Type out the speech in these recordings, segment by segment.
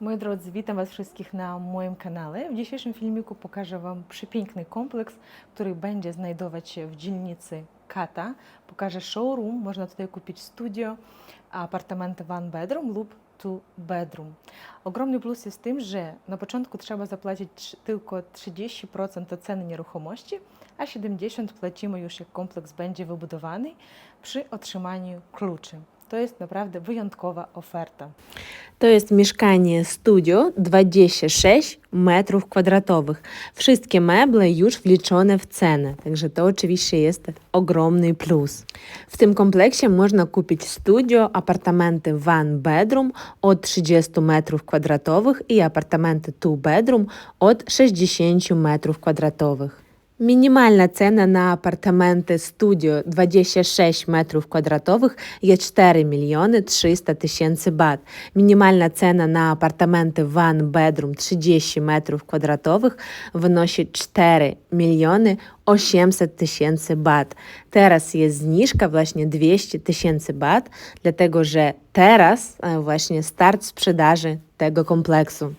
Moi drodzy, witam Was wszystkich na moim kanale. W dzisiejszym filmiku pokażę Wam przepiękny kompleks, który będzie znajdować się w dzielnicy Kata. Pokażę showroom, można tutaj kupić studio, apartamenty one bedroom lub two bedroom. Ogromny plus jest tym, że na początku trzeba zapłacić tylko 30% od ceny nieruchomości, a 70% płacimy już jak kompleks będzie wybudowany przy otrzymaniu kluczy. To jest naprawdę wyjątkowa oferta. To jest mieszkanie studio 26 metrów kwadratowych. Wszystkie meble już wliczone w cenę, także to oczywiście jest ogromny plus. W tym kompleksie można kupić studio, apartamenty one bedroom od 30 metrów kwadratowych i apartamenty two bedroom od 60 metrów kwadratowych. Мінімальна ціна на апартаменти студіо 26 метрів квадратових є 4 мільйони 300 тисяч бат. Мінімальна ціна на апартаменти one bedroom 30 метрів квадратових виносить 4 мільйони 800 tysięcy bat. Teraz jest zniżka właśnie 200 tysięcy bat, dlatego że teraz e, właśnie start sprzedaży tego kompleksu.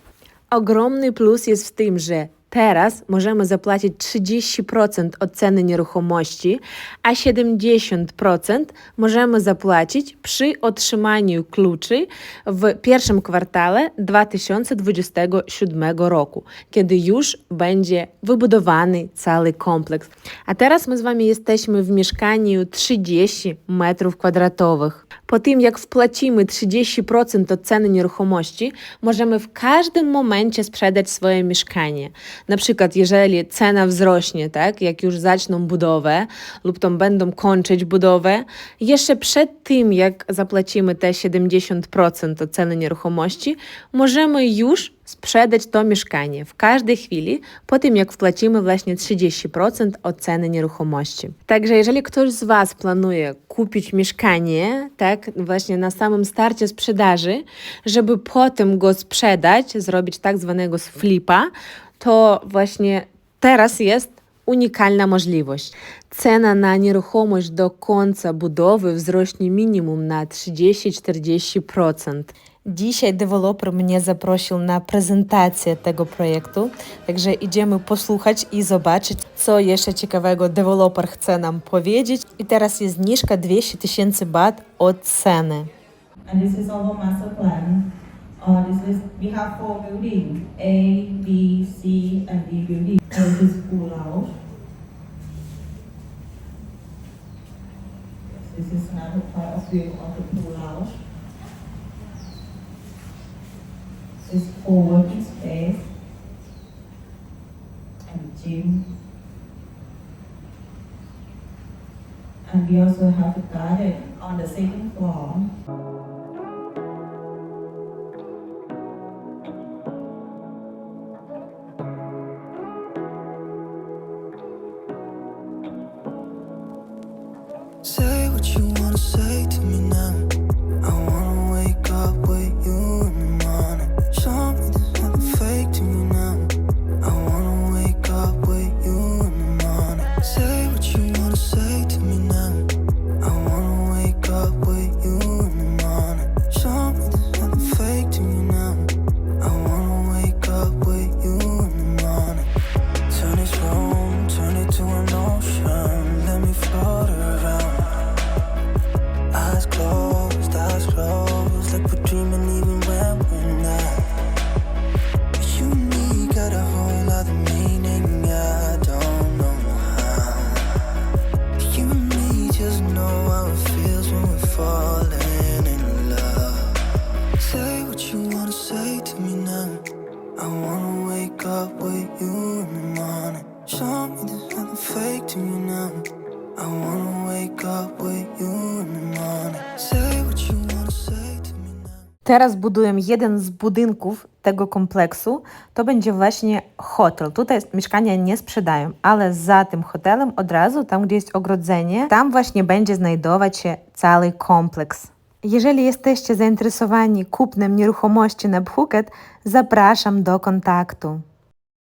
Ogromny plus jest w tym, że teraz możemy zapłacić 30% od ceny nieruchomości, a 70% możemy zapłacić przy otrzymaniu kluczy w pierwszym kwartale 2027 roku, kiedy już będzie wybudowany cały kompleks. A teraz my z Wami jesteśmy w mieszkaniu 30 metrów kwadratowych. Po tym, jak wpłacimy 30% od ceny nieruchomości, możemy w każdym momencie sprzedać swoje mieszkanie. Na przykład, jeżeli cena wzrośnie, tak, jak już zaczną budowę lub tam będą kończyć budowę, jeszcze przed tym, jak zapłacimy te 70% od ceny nieruchomości, możemy już sprzedać to mieszkanie w każdej chwili, po tym jak wpłacimy właśnie 30% od ceny nieruchomości. Także jeżeli ktoś z Was planuje kupić mieszkanie, tak, właśnie na samym starcie sprzedaży, żeby potem go sprzedać, zrobić tak zwanego flipa, to właśnie teraz jest unikalna możliwość. Cena na nieruchomość do końca budowy wzrośnie minimum na 30-40%. Dzisiaj deweloper mnie zaprosił na prezentację tego projektu, także idziemy posłuchać i zobaczyć, co jeszcze ciekawego deweloper chce nam powiedzieć. I teraz jest zniżka 200 tysięcy bat od ceny. And this is master plan. Uh, this is, we have four buildings, A, B, C, and D building. And this is house. This is another part of view of the house. This is co-working space and gym. And we also have a garden on the second floor. So Teraz budujemy jeden z budynków tego kompleksu. To będzie właśnie hotel. Tutaj mieszkania nie sprzedają, ale za tym hotelem od razu, tam gdzie jest ogrodzenie, tam właśnie będzie znajdować się cały kompleks. Jeżeli jesteście zainteresowani kupnem nieruchomości na Phuket, zapraszam do kontaktu.